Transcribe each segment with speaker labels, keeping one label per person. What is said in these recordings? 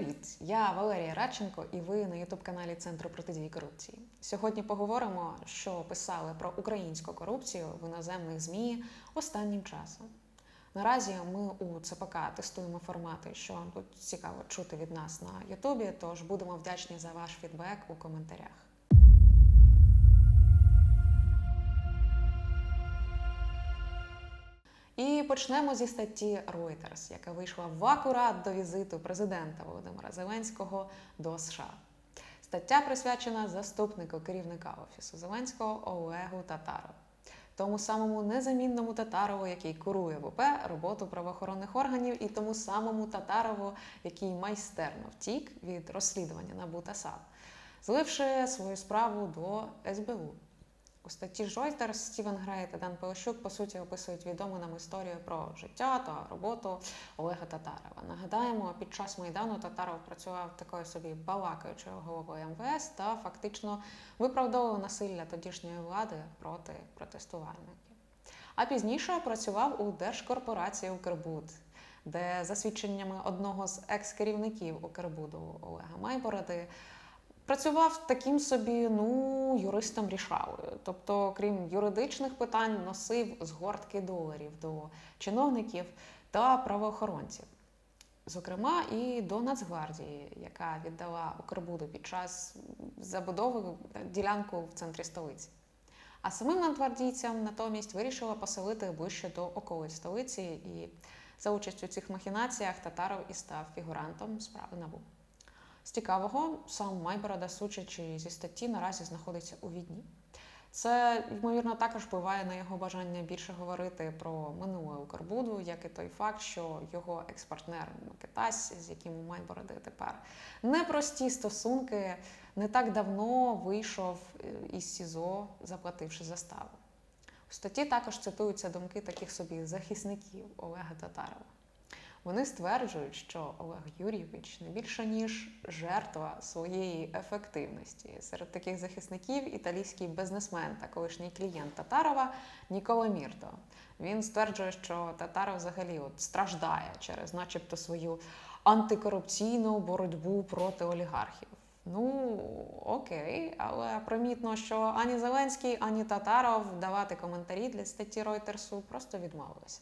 Speaker 1: Привіт! Я Валерія Радченко, і ви на ютуб-каналі Центру протидії корупції. Сьогодні поговоримо, що писали про українську корупцію в іноземних ЗМІ останнім часом. Наразі ми у ЦПК тестуємо формати, що вам тут цікаво чути від нас на Ютубі, тож будемо вдячні за ваш фідбек у коментарях. І почнемо зі статті Reuters, яка вийшла в акурат до візиту президента Володимира Зеленського до США. Стаття присвячена заступнику керівника офісу Зеленського Олегу Татарову, тому самому незамінному Татарову, який курує в ОП роботу правоохоронних органів, і тому самому Татарову, який майстерно втік від розслідування НАБУ САП, зливши свою справу до СБУ. У статті ж Reuters Стівен Грей та Дан Полощук, по суті, описують відому нам історію про життя та роботу Олега Татарова. Нагадаємо, під час Майдану Татаров працював такою собі балакаючою головою МВС та фактично виправдовував насилля тодішньої влади проти протестувальників. А пізніше працював у держкорпорації Укрбуд, де, за свідченнями одного з екс-керівників Укрбуду Олега Майбороди, Працював таким собі ну юристом рішалою. Тобто, крім юридичних питань, носив згортки доларів до чиновників та правоохоронців. Зокрема, і до Нацгвардії, яка віддала Укрбуду під час забудови ділянку в центрі столиці. А самим нацгвардійцям натомість вирішила поселити ближче до околиць столиці, і за участю цих махінаціях Татаров і став фігурантом справи НАБУ. З цікавого, сам Майборода, судячи зі статті, наразі знаходиться у Відні. Це, ймовірно, також впливає на його бажання більше говорити про минуле Укрбуду, як і той факт, що його експартнер Микитась, з яким у Майбороди тепер непрості стосунки, не так давно вийшов із СІЗО, заплативши заставу. У статті також цитуються думки таких собі захисників Олега Татарова. Вони стверджують, що Олег Юрійович не більше ніж жертва своєї ефективності. Серед таких захисників італійський бізнесмен та колишній клієнт Татарова Нікола Мірто. Він стверджує, що Татаров взагалі от страждає через, начебто, свою антикорупційну боротьбу проти олігархів. Ну окей, але примітно, що ані Зеленський, ані Татаров давати коментарі для статті Ройтерсу просто відмовилися.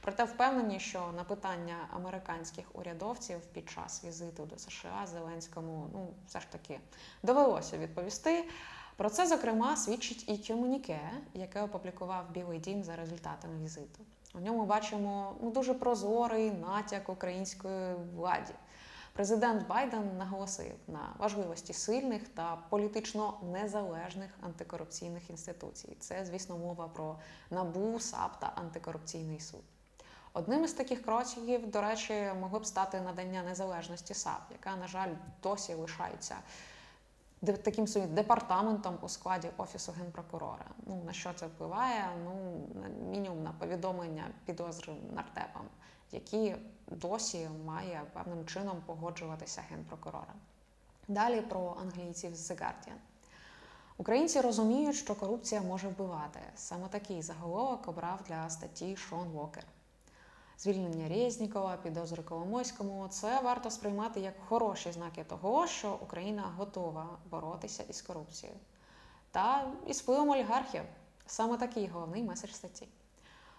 Speaker 1: Проте впевнені, що на питання американських урядовців під час візиту до США Зеленському ну все ж таки довелося відповісти. Про це, зокрема, свідчить і комуніке, яке опублікував Білий Дім за результатами візиту. У ньому бачимо ну, дуже прозорий натяк української владі. Президент Байден наголосив на важливості сильних та політично незалежних антикорупційних інституцій. Це, звісно, мова про НАБУ, САП та антикорупційний суд. Одним із таких кроків, до речі, могло б стати надання незалежності САП, яка, на жаль, досі лишається таким собі департаментом у складі офісу генпрокурора. Ну на що це впливає? Ну мінімум на повідомлення підозри нартепам, які досі має певним чином погоджуватися генпрокурора. Далі про англійців з The Guardian. Українці розуміють, що корупція може вбивати. Саме такий заголовок обрав для статті Шон Вокер. Звільнення Резнікова, підозри Коломойському це варто сприймати як хороші знаки того, що Україна готова боротися із корупцією та із впливом олігархів. Саме такий головний меседж статті.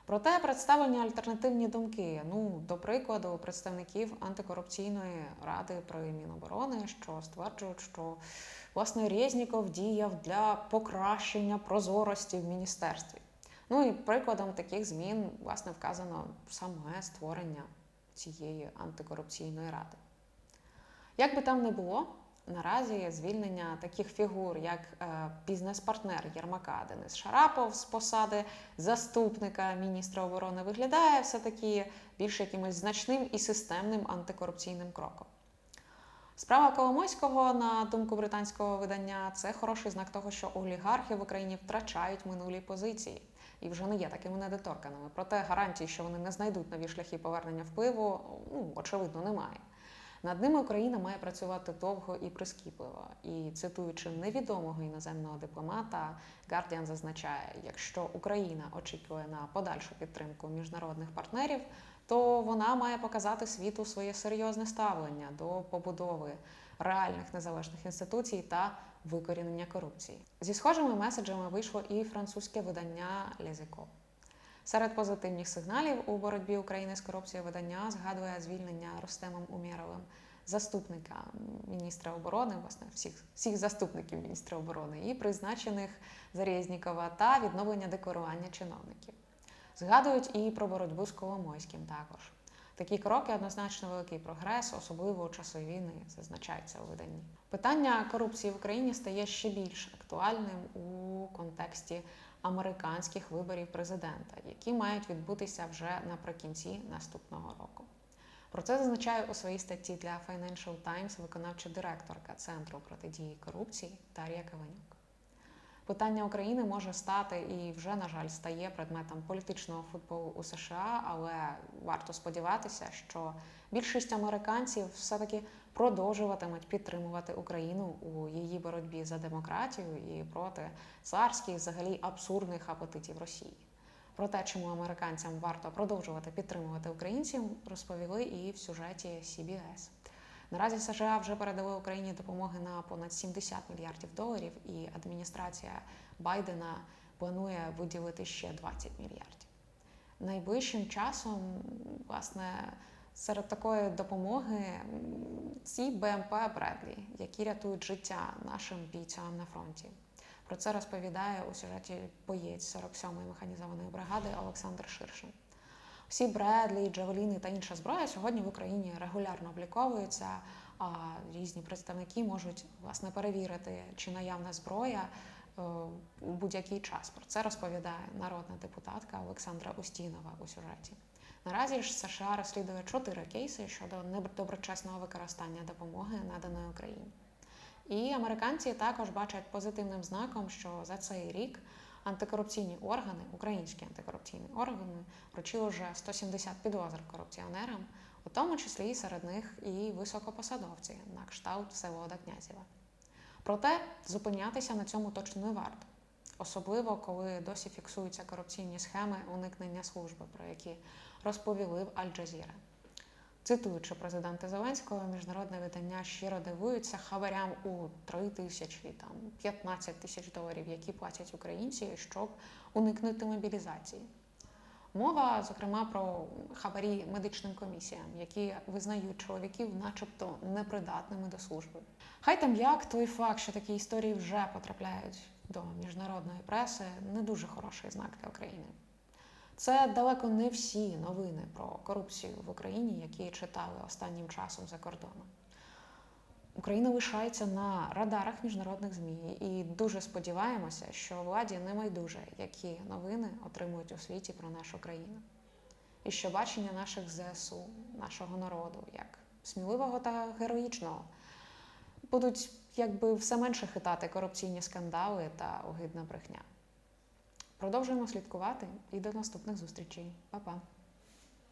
Speaker 1: Проте представлені альтернативні думки. Ну, до прикладу, представників антикорупційної ради при Міноборони, що стверджують, що власне Резніков діяв для покращення прозорості в міністерстві. Ну і прикладом таких змін, власне, вказано саме створення цієї антикорупційної ради. Як би там не було, наразі звільнення таких фігур, як е, бізнес-партнер Єрмака Денис Шарапов з посади заступника міністра оборони, виглядає все-таки більш якимось значним і системним антикорупційним кроком. Справа Коломойського, на думку британського видання, це хороший знак того, що олігархи в Україні втрачають минулі позиції і вже не є такими недоторканими. Проте гарантії, що вони не знайдуть нові шляхи повернення впливу, ну очевидно, немає. Над ними Україна має працювати довго і прискіпливо. І цитуючи невідомого іноземного дипломата, Гардіан зазначає: якщо Україна очікує на подальшу підтримку міжнародних партнерів, то вона має показати світу своє серйозне ставлення до побудови реальних незалежних інституцій та викорінення корупції. Зі схожими меседжами вийшло і французьке видання Лізико. Серед позитивних сигналів у боротьбі України з корупцією видання згадує звільнення Рустемом Умєровим заступника міністра оборони, власне, всіх, всіх заступників міністра оборони і призначених Зарєзнікова та відновлення декларування чиновників. Згадують і про боротьбу з Коломойським також. Такі кроки однозначно великий прогрес, особливо у часи війни, зазначається у виданні. Питання корупції в Україні стає ще більш актуальним у контексті американських виборів президента, які мають відбутися вже наприкінці наступного року. Про це зазначає у своїй статті для Financial Times виконавча директорка Центру протидії корупції Дар'я Каванюк. Питання України може стати і вже, на жаль, стає предметом політичного футболу у США, але варто сподіватися, що більшість американців все-таки продовжуватимуть підтримувати Україну у її боротьбі за демократію і проти царських, взагалі абсурдних апетитів Росії. Про те, чому американцям варто продовжувати підтримувати українців, розповіли і в сюжеті CBS. Наразі США вже передали Україні допомоги на понад 70 мільярдів доларів, і адміністрація Байдена планує виділити ще 20 мільярдів. Найближчим часом, власне, серед такої допомоги ці БМП Бредлі, які рятують життя нашим бійцям на фронті. Про це розповідає у сюжеті боєць 47-ї механізованої бригади Олександр Ширшин. Всі Бредлі, Джавеліни та інша зброя сьогодні в Україні регулярно обліковуються. А різні представники можуть власне перевірити, чи наявна зброя е, у будь-який час. Про це розповідає народна депутатка Олександра Устінова у сюжеті. Наразі ж США розслідує чотири кейси щодо недоброчесного використання допомоги наданої Україні. І американці також бачать позитивним знаком, що за цей рік антикорупційні органи, українські антикорупційні органи, вручили вже 170 підозр корупціонерам, у тому числі і серед них і високопосадовці на кшталт Всеволода Князєва. Проте зупинятися на цьому точно не варто, особливо коли досі фіксуються корупційні схеми уникнення служби, про які розповіли в Аль-Джазіра. Цитуючи президента Зеленського, міжнародне видання щиро дивується хабарям у 3 тисячі, там 15 тисяч доларів, які платять українці, щоб уникнути мобілізації. Мова, зокрема, про хабарі медичним комісіям, які визнають чоловіків, начебто, непридатними до служби. Хай там як той факт, що такі історії вже потрапляють до міжнародної преси, не дуже хороший знак для України. Це далеко не всі новини про корупцію в Україні, які читали останнім часом за кордоном. Україна лишається на радарах міжнародних ЗМІ і дуже сподіваємося, що владі не байдуже, які новини отримують у світі про нашу країну. І що бачення наших ЗСУ, нашого народу, як сміливого та героїчного, будуть якби все менше хитати корупційні скандали та огидна брехня. Продовжуємо слідкувати і до наступних зустрічей. Па-па!